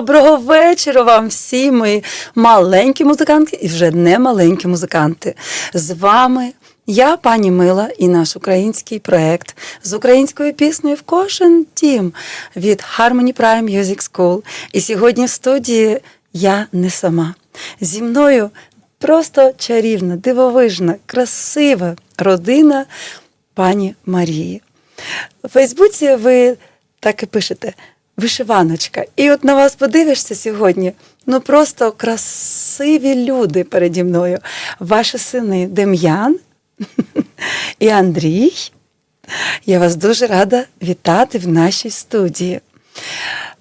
Доброго вечора вам всі мої маленькі музиканти і вже не маленькі музиканти. З вами я, пані Мила, і наш український проект з українською піснею в кожен дім від Harmony Prime Music School. І сьогодні в студії я не сама. Зі мною просто чарівна, дивовижна, красива родина пані Марії. У Фейсбуці ви так і пишете вишиваночка. І от на вас подивишся сьогодні. Ну просто красиві люди переді мною. Ваші сини Дем'ян і Андрій. Я вас дуже рада вітати в нашій студії.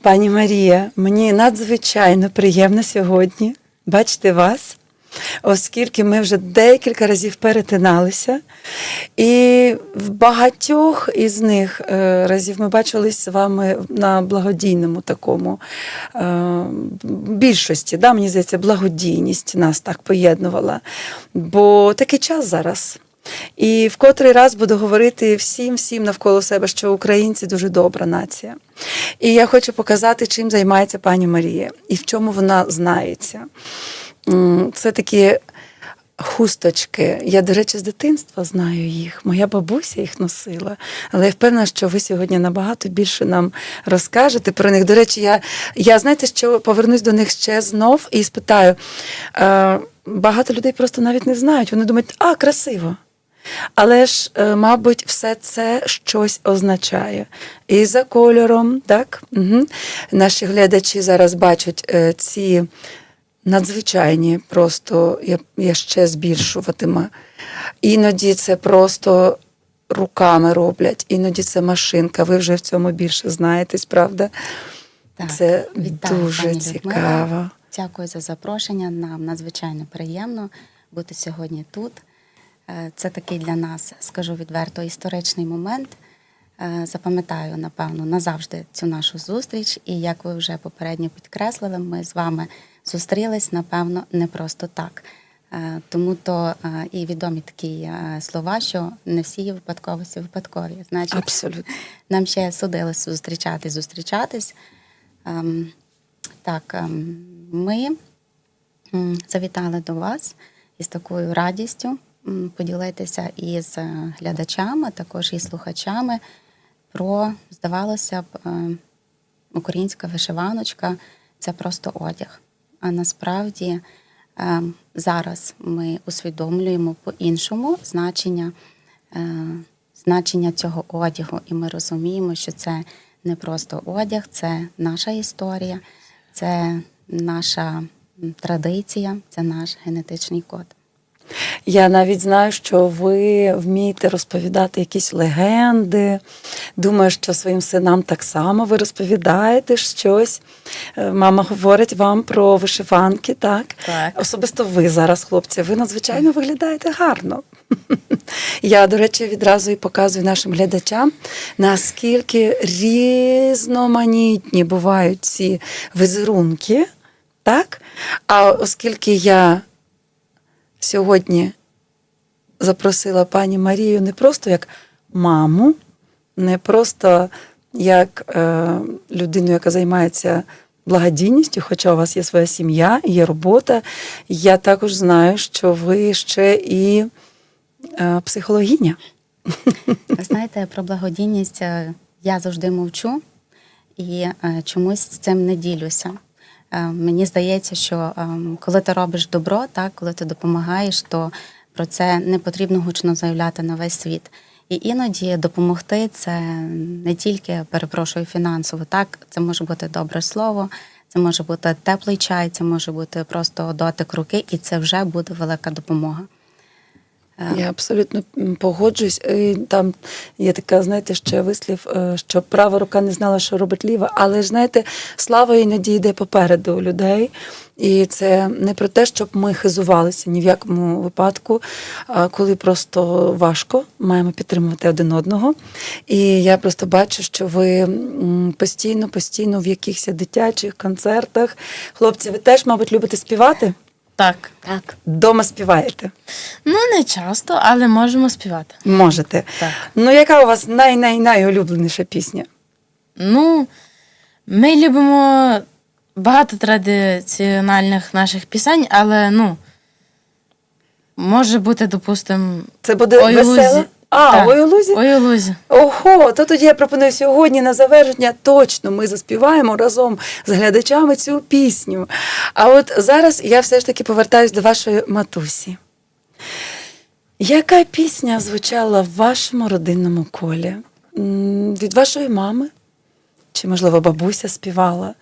Пані Марія, мені надзвичайно приємно сьогодні бачити вас, оскільки ми вже декілька разів перетиналися. І в багатьох із них е, разів ми бачились з вами на благодійному такому е, більшості. Да, мені здається, благодійність нас так поєднувала. Бо такий час зараз. І в котрий раз буду говорити всім, всім навколо себе, що українці дуже добра нація. І я хочу показати, чим займається пані Марія і в чому вона знається. Це такі хусточки. Я, до речі, з дитинства знаю їх. Моя бабуся їх носила. Але я впевнена, що ви сьогодні набагато більше нам розкажете про них. До речі, я, я знаєте, що повернусь до них ще знов і спитаю. Е, багато людей просто навіть не знають. Вони думають, а, красиво. Але ж, е, мабуть, все це щось означає. І за кольором, так? Угу. Наші глядачі зараз бачать е, ці надзвичайні, просто я, я ще збільшуватиму. Іноді це просто руками роблять, іноді це машинка. Ви вже в цьому більше знаєтесь, правда? Так, це вітаю, дуже пані цікаво. Людмила. Дякую за запрошення. Нам надзвичайно приємно бути сьогодні тут. Е, Це такий для нас, скажу відверто, історичний момент. Е, Запам'ятаю, напевно, назавжди цю нашу зустріч. І як ви вже попередньо підкреслили, ми з вами зустрілись, напевно, не просто так. Е, Тому то е, і відомі такі е, слова, що не всі є випадковості випадкові. Значить, Абсолютно. нам ще судилось зустрічатись, зустрічатись. Ем, так, ем, ми завітали до вас із такою радістю поділитися із глядачами, також і слухачами про, здавалося б, українська вишиваночка це просто одяг. А насправді е, зараз ми усвідомлюємо по-іншому значення, е, значення цього одягу, і ми розуміємо, що це не просто одяг, це наша історія, це наша традиція, це наш генетичний код. Я навіть знаю, що ви вмієте розповідати якісь легенди. Думаю, що своїм синам так само ви розповідаєте щось. Е, Мама говорить вам про вишиванки, так? Так. Особисто ви зараз, хлопці, ви надзвичайно виглядаєте гарно. Я, до речі, відразу і показую нашим глядачам, наскільки різноманітні бувають ці візерунки, так? А оскільки я сьогодні запросила пані Марію не просто як маму, не просто як е, людину, яка займається благодійністю, хоча у вас є своя сім'я, є робота. Я також знаю, що ви ще і е, психологиня. Ви знаєте, про благодійність е, я завжди мовчу і е, чомусь цим не ділюся. Е, Мені здається, що е, коли ти робиш добро, так, коли ти допомагаєш, то про це не потрібно гучно заявляти на весь світ. І іноді допомогти це не тільки перепрошую фінансово, так це може бути добре слово, це може бути теплий чай, це може бути просто дотик руки, і це вже буде велика допомога. Я абсолютно погоджуюсь. Там є така, знаєте, ще вислів, е, що права рука не знала, що робить ліва. Але знаєте, слава іноді йде попереду у людей. І це не про те, щоб ми хизувалися ні в якому випадку, коли просто важко, маємо підтримувати один одного. І я просто бачу, що ви постійно, постійно в якихось дитячих концертах. Хлопці, ви теж, мабуть, любите співати? Так. Так. Дома співаєте? Ну, не часто, але можемо співати. Можете. Так. Ну, яка у вас най-най-найулюбленіша пісня? Ну, ми любимо багато традиціональних наших пісень, але ну. Може бути, допустимо, Це буде лузі. А, Так. ой, у лузі? Ой, у лузі. Ого, то тоді я пропоную сьогодні на завершення точно ми заспіваємо разом з глядачами цю пісню. А от зараз я все ж таки повертаюсь до вашої матусі. Яка пісня звучала в вашому родинному колі? Від вашої мами? Чи, можливо, бабуся співала?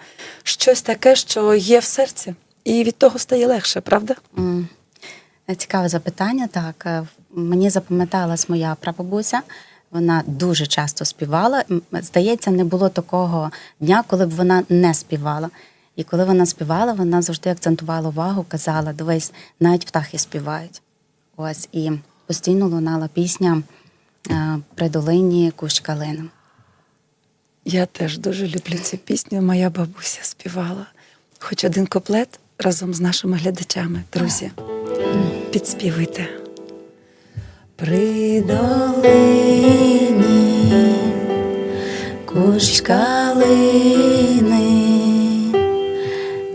Щось таке, що є в серці, і від того стає легше, правда? М, Цікаве запитання. Так, Е, мені запам'яталась моя прабабуся. Вона дуже часто співала. Здається, не було такого дня, коли б вона не співала. І коли вона співала, вона завжди акцентувала увагу, казала: дивись, навіть птахи співають. Ось і постійно лунала пісня е, при долині кущ калини. Я теж дуже люблю цю пісню. Моя бабуся співала. Хоч один куплет разом з нашими глядачами, друзі. Підспівуйте. При долині кущ калини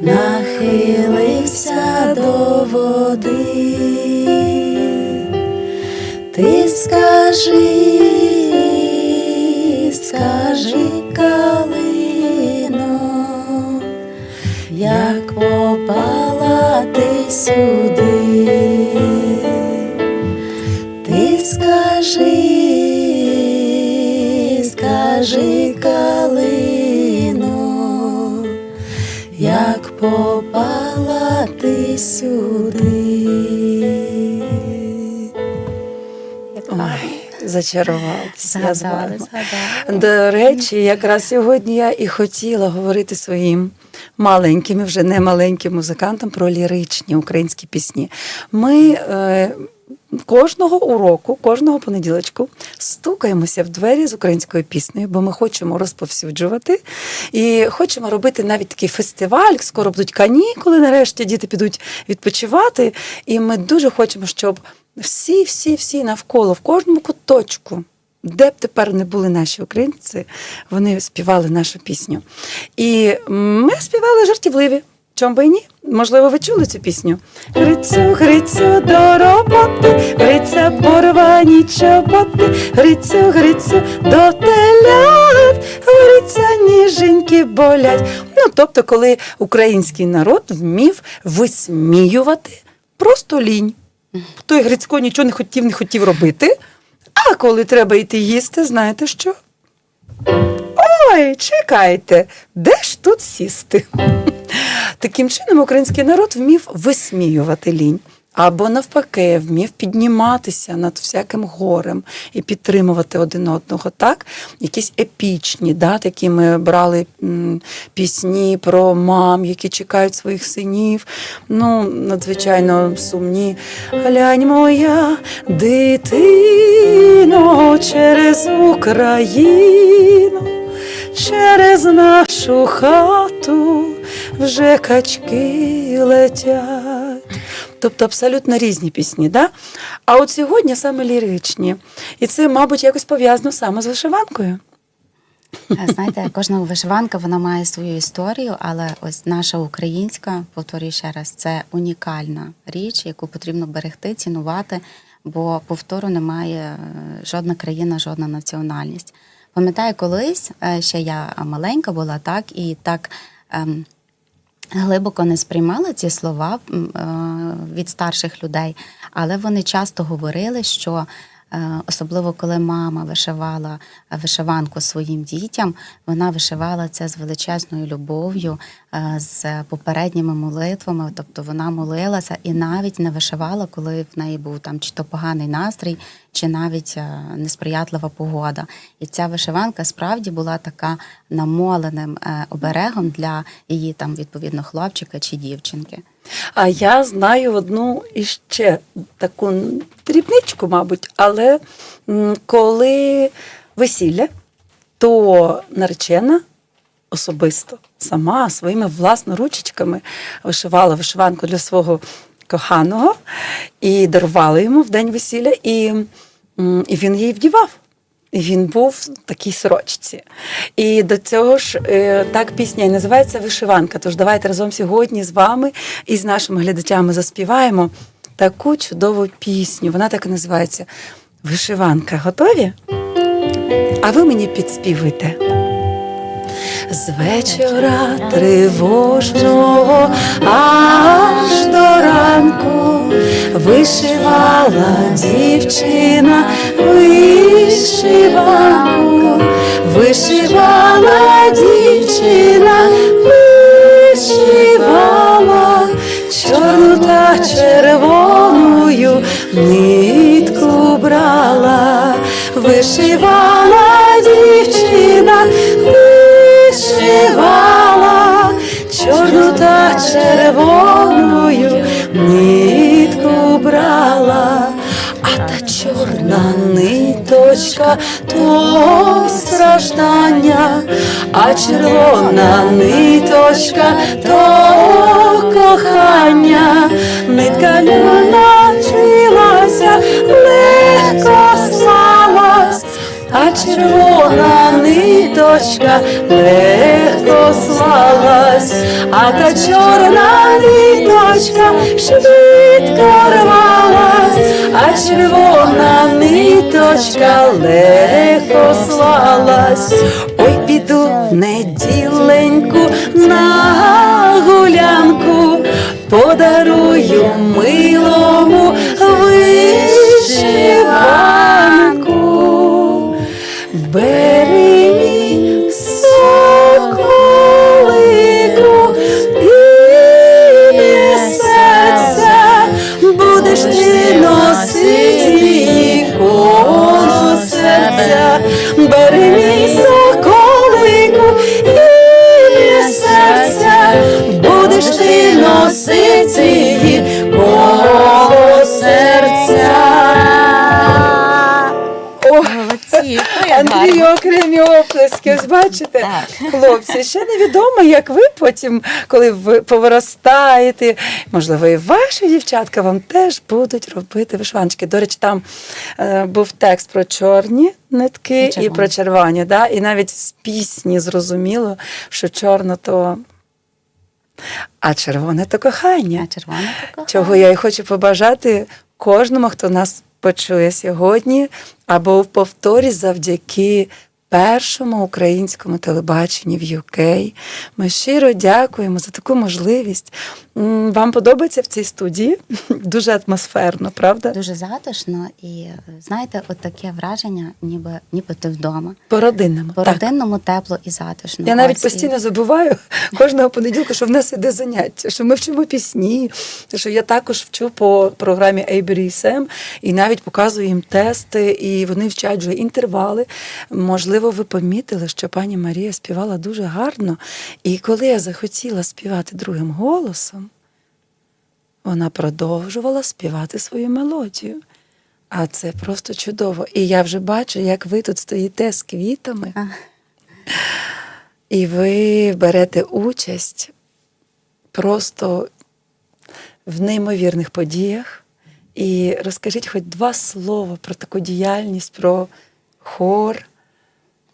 нахилився до води. Ти скажи, скажи, калино, як попала ти сюди, попала ти сюди. Ой, зачарувалася я з вами. До речі, якраз сьогодні я і хотіла говорити своїм маленьким, і вже не маленьким музикантам про ліричні українські пісні. Ми е, кожного уроку, кожного понеділочку стукаємося в двері з українською піснею, бо ми хочемо розповсюджувати і хочемо робити навіть такий фестиваль. Скоро будуть канікули, нарешті діти підуть відпочивати. І ми дуже хочемо, щоб всі, всі, всі навколо, в кожному куточку. Де б тепер не були наші українці, вони співали нашу пісню. І ми співали жартівливі. Чом би і ні? Можливо, ви чули цю пісню? Грицю, Грицю, до роботи, Гриця порвані чоботи, Грицю, Грицю, до телят, Гриця ніженькі болять. Ну, тобто, коли український народ вмів висміювати просто лінь. Той Грицько нічого не хотів, не хотів робити. А коли треба йти їсти, знаєте що? Ой, чекайте, де ж тут сісти? Таким чином, український народ вмів висміювати лінь. Або навпаки, вмів підніматися над всяким горем і підтримувати один одного. Так, якісь епічні, да, такі ми брали пісні про мам, які чекають своїх синів. Ну, надзвичайно сумні. Глянь моя дитино через Україну через нашу хату вже качки летять. Тобто абсолютно різні пісні, да? А от сьогодні саме ліричні. І це, мабуть, якось пов'язано саме з вишиванкою. Е, Знаєте, кожна вишиванка вона має свою історію, але ось наша українська, повторюю ще раз, це унікальна річ, яку потрібно берегти, цінувати, бо повтору немає е, жодна країна, жодна національність. Пам'ятаю, колись е, ще я маленька була, так і так. ем, глибоко не сприймали ці слова е, від старших людей, але вони часто говорили, що особливо коли мама вишивала е, вишиванку своїм дітям, вона вишивала це з величезною любов'ю, е, з попередніми молитвами. Тобто вона молилася і навіть не вишивала, коли в неї був там чи то поганий настрій, чи навіть е, несприятлива погода. І ця вишиванка справді була така намоленим е, оберегом для її там відповідно хлопчика чи дівчинки. А я знаю одну іще таку дрібничку, мабуть, але коли весілля, то наречена особисто сама своїми власноручечками вишивала вишиванку для свого коханого і дарувала йому в день весілля, і, і він її вдівав. Він був в такій сорочці. І до цього ж е, так пісня і називається Вишиванка. Тож давайте разом сьогодні з вами і з нашими глядачами заспіваємо таку чудову пісню. Вона так і називається Вишиванка. Готові? А ви мені підспівуйте. З вечора тривожного до ранку вишивала дівчина вишиванку, вишивала дівчина, вишивала чорну та червоною нитку брала, вишивала дівчина, вишивала чорну та червоною нитку брала, а та чорна ниточка то страждання, а червона ниточка то кохання, нитка навчилася, легко слалась. А червона ниточка легко слалась, а та чорна ниточка швидко рвалась, а червона ниточка легко слалась. Ой, піду неділеньку на гулянку, подарую милому вишиванку. Оплески. Ось бачите, хлопці, ще невідомо, як ви потім, коли ви повиростаєте, можливо, і ваші дівчатка вам теж будуть робити вишиваночки. До речі, там е, був текст про чорні нитки І і, про червоні. Да? І навіть з пісні зрозуміло, що чорно то. А червоне то кохання. А червона така. Чого я і хочу побажати кожному, хто нас почує сьогодні, або в повторі завдяки першому українському телебаченні в UK. Ми щиро дякуємо за таку можливість. Вам подобається в цій студії? Дуже атмосферно, правда? Дуже затишно і знаєте, от таке враження, ніби ніби ти вдома. По-родинному. По родинному тепло і затишно. Я навіть Ось, і- постійно забуваю кожного понеділка, що в нас іде заняття, що ми вчимо пісні, що я також вчу по програмі ABRSM і навіть показую їм тести, і вони вчать вже інтервали. Можливо, ви помітили, що пані Марія співала дуже гарно. І коли я захотіла співати другим голосом, вона продовжувала співати свою мелодію. А це просто чудово. І я вже бачу, як ви тут стоїте з квітами. А. І ви берете участь просто в неймовірних подіях. І розкажіть хоч два слова про таку діяльність, про хор.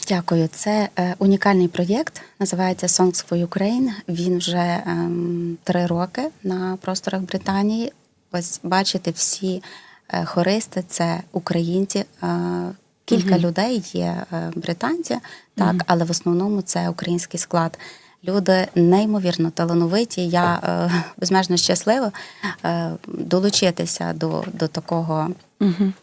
Дякую. Це е, унікальний проєкт. Називається Songs for Ukraine. Він вже ем, три роки на просторах Британії. Ось бачите, всі е, хористи це українці. Е, кілька людей є е, британці, так, але в основному це український склад. Люди неймовірно талановиті. Я е, безмежно щаслива е, долучитися до, до такого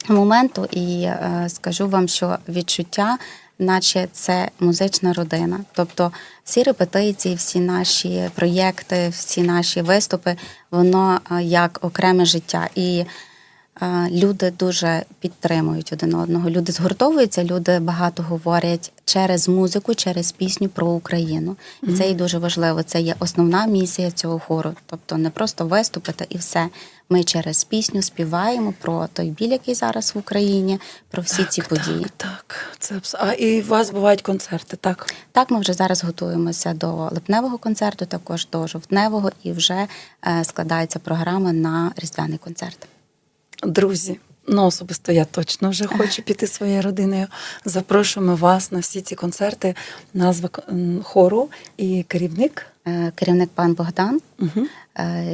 моменту, і е, скажу вам, що відчуття, наче це музична родина. Тобто всі репетиції, всі наші проєкти, всі наші виступи, воно е, як окреме життя. І люди дуже підтримують один одного. Люди згуртовуються, люди багато говорять через музику, через пісню про Україну. І це є дуже важливо. Це є основна місія цього хору. Тобто не просто виступити і все. Ми через пісню співаємо про той біль, який зараз в Україні, про всі ці події. Так, так. Це абс- а і у вас бувають концерти, так? Так, ми вже зараз готуємося до липневого концерту, також до жовтневого, і вже е, складається програма на різдвяний концерт. Друзі, Ну, особисто я точно вже хочу піти своєю родиною. Запрошуємо вас на всі ці концерти. Назва хору і керівник. Е, Керівник пан Богдан. Угу.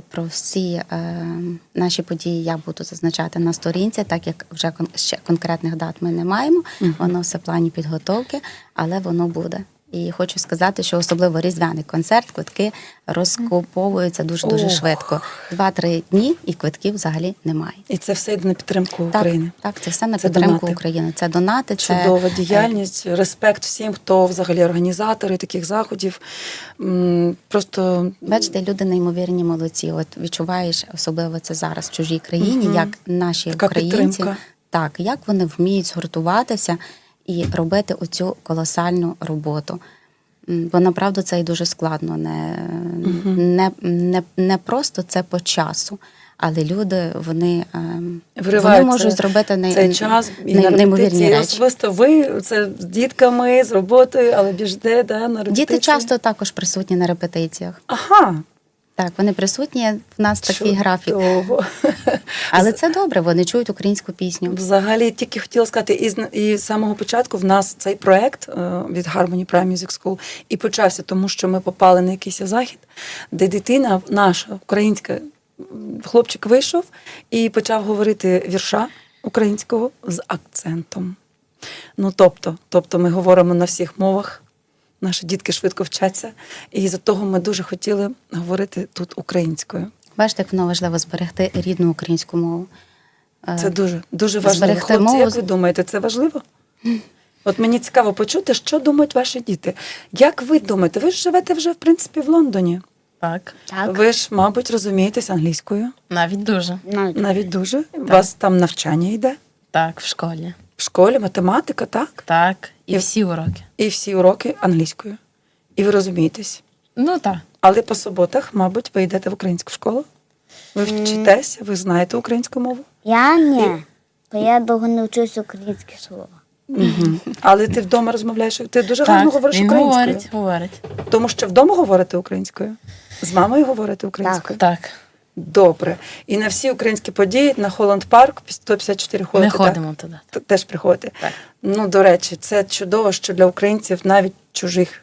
Про всі е, наші події я буду зазначати на сторінці, так як вже ще конкретних дат ми не маємо. Мгм. Воно все в плані підготовки, але воно буде. І хочу сказати, що особливо різдвяний концерт, квитки розкуповуються дуже дуже Ох. швидко. Два-три дні і квитків взагалі немає. І це все йде на підтримку України. так, це все на Це підтримку донати. України. Це донати, це Чудова е, діяльність, респект всім, хто взагалі організатори таких заходів. Просто Бачите, люди неймовірні молодці. От відчуваєш особливо це зараз в чужій країні, Мгм. як наші Така українці, підтримка. так як вони вміють згуртуватися і робити оцю колосальну роботу. Бо направду це і дуже складно. Не, не, не, не просто це по часу, але люди вони, ем, вони можуть зробити не, цей час і не- неймовірні речі. Особисто ви це з дітками, з роботою, але біжде да, на репетиції. Діти часто також присутні на репетиціях. Ага. Так, вони присутні. В нас такий графік. Але це добре, вони чують українську пісню. Взагалі, тільки хотіла сказати, і з, і з самого початку в нас цей проект е, від Harmony Prime Music School і почався, тому що ми попали на якийсь захід, де дитина, наша українська, хлопчик вийшов і почав говорити вірша українського з акцентом. Ну, тобто, тобто ми говоримо на всіх мовах. Наші дітки швидко вчаться, і за того ми дуже хотіли говорити тут українською. Бачите, як воно важливо зберегти рідну українську мову. Е, Це дуже дуже важливо. зберегти Хлопці, мову. як ви думаєте, це важливо? От мені цікаво почути, що думають ваші діти. Як ви думаєте? Ви ж живете вже в принципі в Лондоні. Так, Так. Ви ж, мабуть, розумієтесь англійською, навіть дуже. навіть дуже. У вас там навчання йде Так, в школі. В школі, математика, так? Так, і І- всі уроки. І всі уроки англійською. І ви розумієтесь. Ну так. Але по суботах, мабуть, ви йдете в українську школу. Ви вчитеся, ви знаєте українську мову. Я ні, бо я довго не вчусь українське слово. Угу. Але ти вдома розмовляєш. Ти дуже так, гарно говориш він українською. говорить, говорить. Тому що вдома говорите українською? З мамою говорите українською? Так. Так. Добре. І на всі українські події на Холланд Парк 154 ходите. Ми ходимо туди. Теж приходите. Так. Ну, до речі, це чудово, що для українців навіть в чужих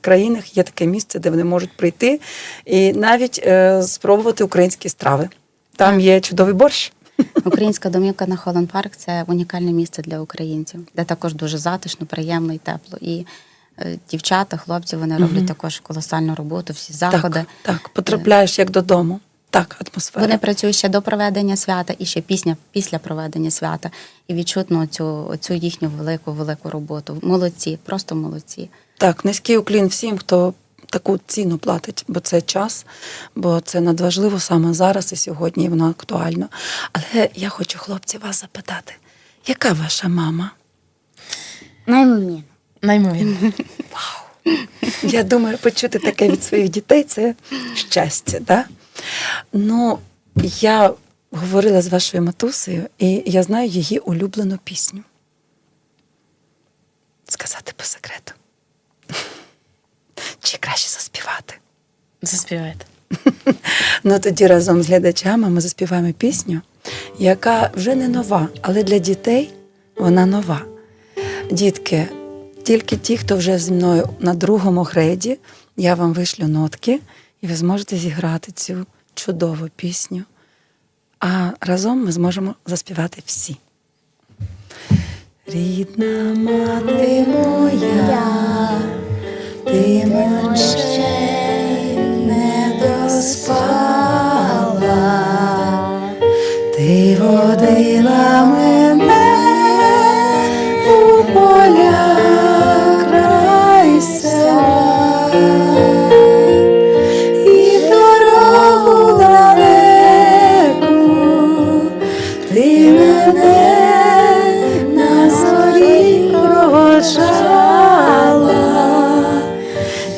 країнах є таке місце, де вони можуть прийти і навіть е, спробувати українські страви. Там є чудовий борщ. Українська домівка на Холланд Парк це унікальне місце для українців, де також дуже затишно, приємно і тепло. І е, дівчата, хлопці вони роблять також колосальну роботу, всі заходи. Так, так, потрапляєш як додому. Так, атмосфера. Вони працюють ще до проведення свята і ще пісня після проведення свята. І відчутно цю, цю їхню велику велику роботу. Молодці, просто молодці. Так, низький уклін всім, хто таку ціну платить, бо це час, бо це надважливо саме зараз і сьогодні, і воно актуально. Але я хочу, хлопці, вас запитати, яка ваша мама? Наймовірно. Наймовірно. Я думаю, почути таке від своїх дітей це щастя, да? Ну, я говорила з вашою матусею, і я знаю її улюблену пісню. Сказати по секрету. Чи краще заспівати? Заспівайте. Ну тоді разом з глядачами ми заспіваємо пісню, яка вже не нова, але для дітей вона нова. Дітки, тільки ті, хто вже зі мною на другому греді, я вам вишлю нотки, і ви зможете зіграти цю чудову пісню. А разом ми зможемо заспівати всі. Рідна мати моя, ти менше не доспала, ти водила мене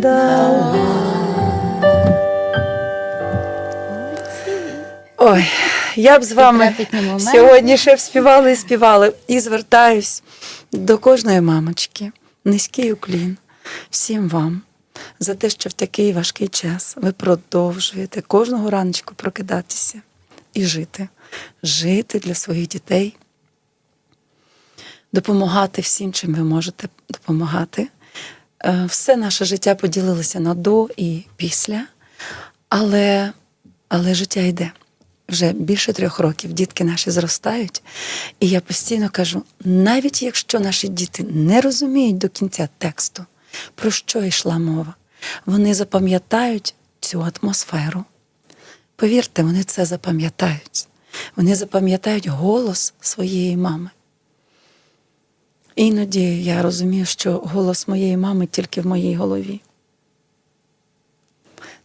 дала. Ой, я б з вами сьогодні ще б співали і співали. І звертаюсь до кожної мамочки. Низький уклін всім вам за те, що в такий важкий час ви продовжуєте кожного раночку прокидатися і жити, жити для своїх дітей, допомагати всім, чим ви можете допомагати. Е, Все наше життя поділилося на до і після, але, але життя йде. Вже більше трьох років дітки наші зростають, і я постійно кажу: навіть якщо наші діти не розуміють до кінця тексту, про що йшла мова, вони запам'ятають цю атмосферу. Повірте, вони це запам'ятають. Вони запам'ятають голос своєї мами. Іноді я розумію, що голос моєї мами тільки в моїй голові.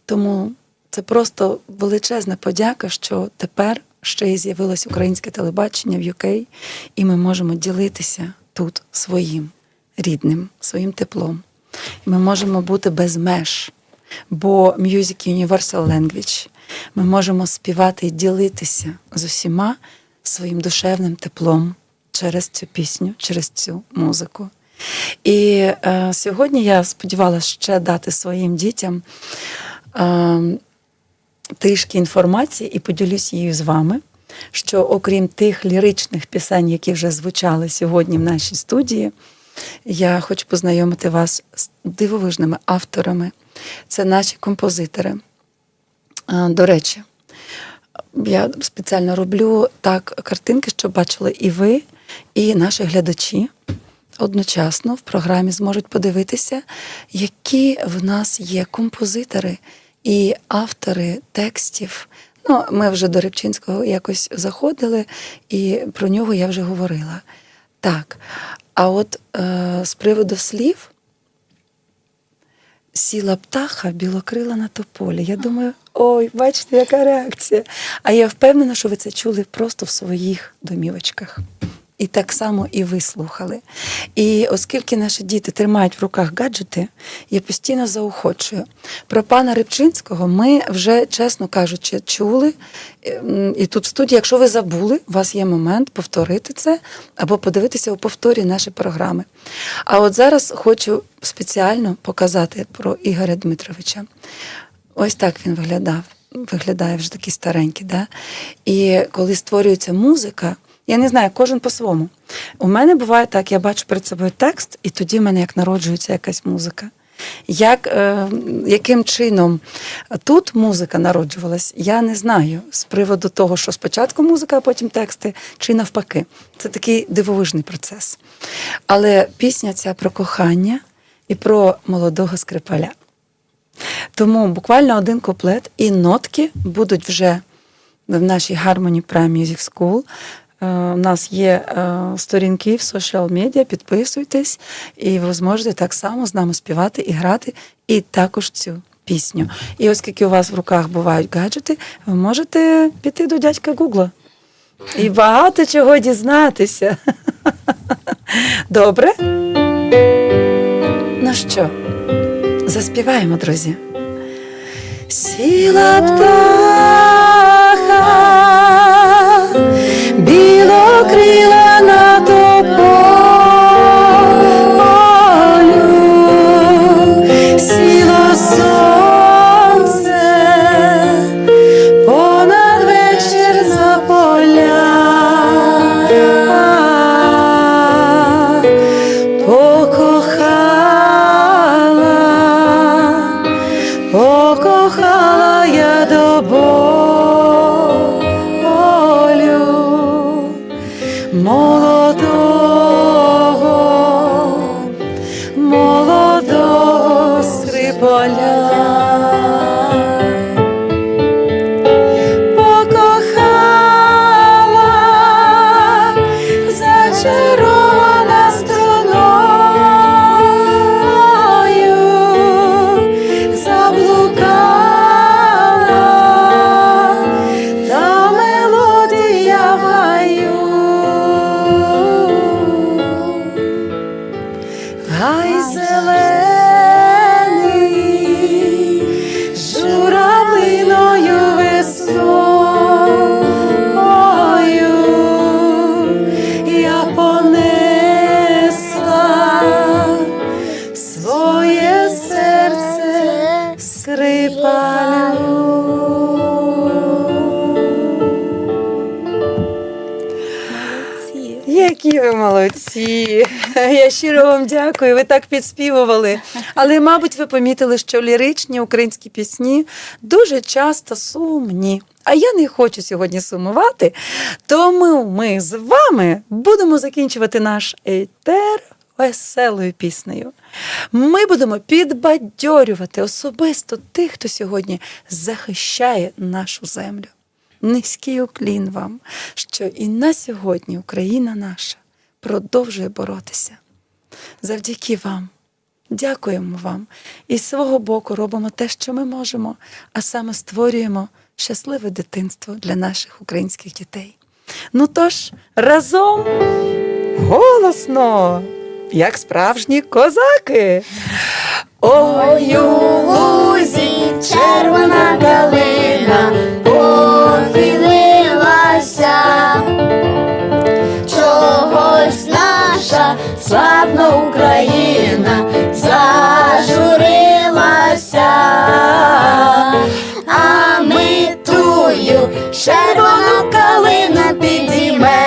Тому це просто величезна подяка, що тепер ще й з'явилось українське телебачення в UK, і ми можемо ділитися тут своїм рідним, своїм теплом. І ми можемо бути без меж, бо Music Universal Language. Ми можемо співати і ділитися з усіма своїм душевним теплом через цю пісню, через цю музику. І е, сьогодні я сподівалася ще дати своїм дітям е, трішки інформації і поділюсь її з вами. Що окрім тих ліричних пісень, які вже звучали сьогодні в нашій студії, я хочу познайомити вас з дивовижними авторами. Це наші композитори. Е, До речі, я спеціально роблю так картинки, щоб бачили і ви, і наші глядачі одночасно в програмі зможуть подивитися, які в нас є композитори і автори текстів. Ну, ми вже до Рибчинського якось заходили, і про нього я вже говорила. Так. А от е, з приводу слів, сіла птаха білокрила на тополі. Я думаю, ой, бачите, яка реакція. А я впевнена, що ви це чули просто в своїх домівочках. І так само і ви слухали. І оскільки наші діти тримають в руках гаджети, я постійно заохочую. Про пана Рибчинського ми вже, чесно кажучи, чули. Ем, І тут в студії, якщо ви забули, у вас є момент повторити це або подивитися у повторі наші програми. А от зараз хочу спеціально показати про Ігоря Дмитровича. Ось так він виглядав. Виглядає вже такий старенький. Да? І коли створюється музика, я не знаю, кожен по-своєму. У мене буває так, я бачу перед собою текст, і тоді в мене як народжується якась музика. Як, е, яким чином тут музика народжувалась, я не знаю з приводу того, що спочатку музика, а потім тексти, чи навпаки. Це такий дивовижний процес. Але пісня ця про кохання і про молодого скрипаля. Тому буквально один куплет і нотки будуть вже в нашій Harmony Prime Music School. Е, У нас є е, сторінки в social media, підписуйтесь, і ви зможете так само з нами співати і грати, і також цю пісню. І оскільки у вас в руках бувають гаджети, ви можете піти до дядька Гугла і багато чого дізнатися. Добре? Ну що, заспіваємо, друзі. Сіла птаха, білокрила Я щиро вам дякую. Ви так підспівували. Але, мабуть, ви помітили, що ліричні українські пісні дуже часто сумні. А я не хочу сьогодні сумувати, тому ми з вами будемо закінчувати наш етер веселою піснею. Ми будемо підбадьорювати особисто тих, хто сьогодні захищає нашу землю. Низький уклін вам, що і на сьогодні Україна наша продовжує боротися. Завдяки вам. Дякуємо вам і з свого боку робимо те, що ми можемо, а саме створюємо щасливе дитинство для наших українських дітей. Ну тож, разом голосно, як справжні козаки. Ой, у лузі червона калина похилилася, славна Україна зажурилася, а ми тую червону калину підіймемо,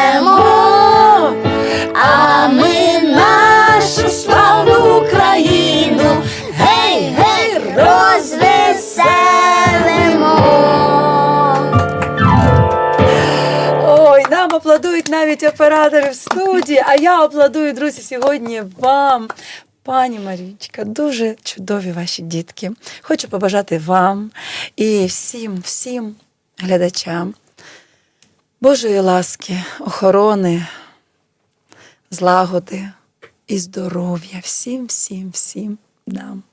аплодують навіть оператори в студії, а я аплодую, друзі, сьогодні вам. Пані Марічка, дуже чудові ваші дітки. Хочу побажати вам і всім, всім глядачам Божої ласки, охорони, злагоди і здоров'я всім, всім, всім нам.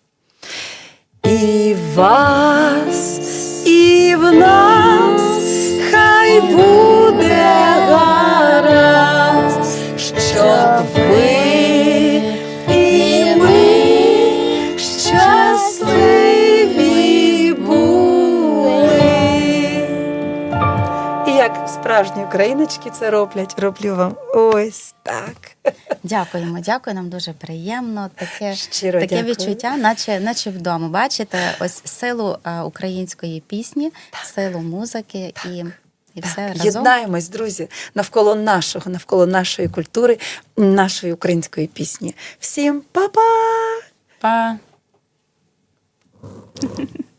І вас, і в нас хай буде гаразд, щоб ви справжні україночки це роблять, роблю вам ось так. Дякуємо, дякую. Нам дуже приємно. Таке, Щиро таке дякую. відчуття, наче, наче вдома. Бачите, ось силу е, української пісні, силу музики і, і все разом. Єднаємось, друзі, навколо нашого, навколо нашої культури, нашої української пісні. Всім па-па! Па.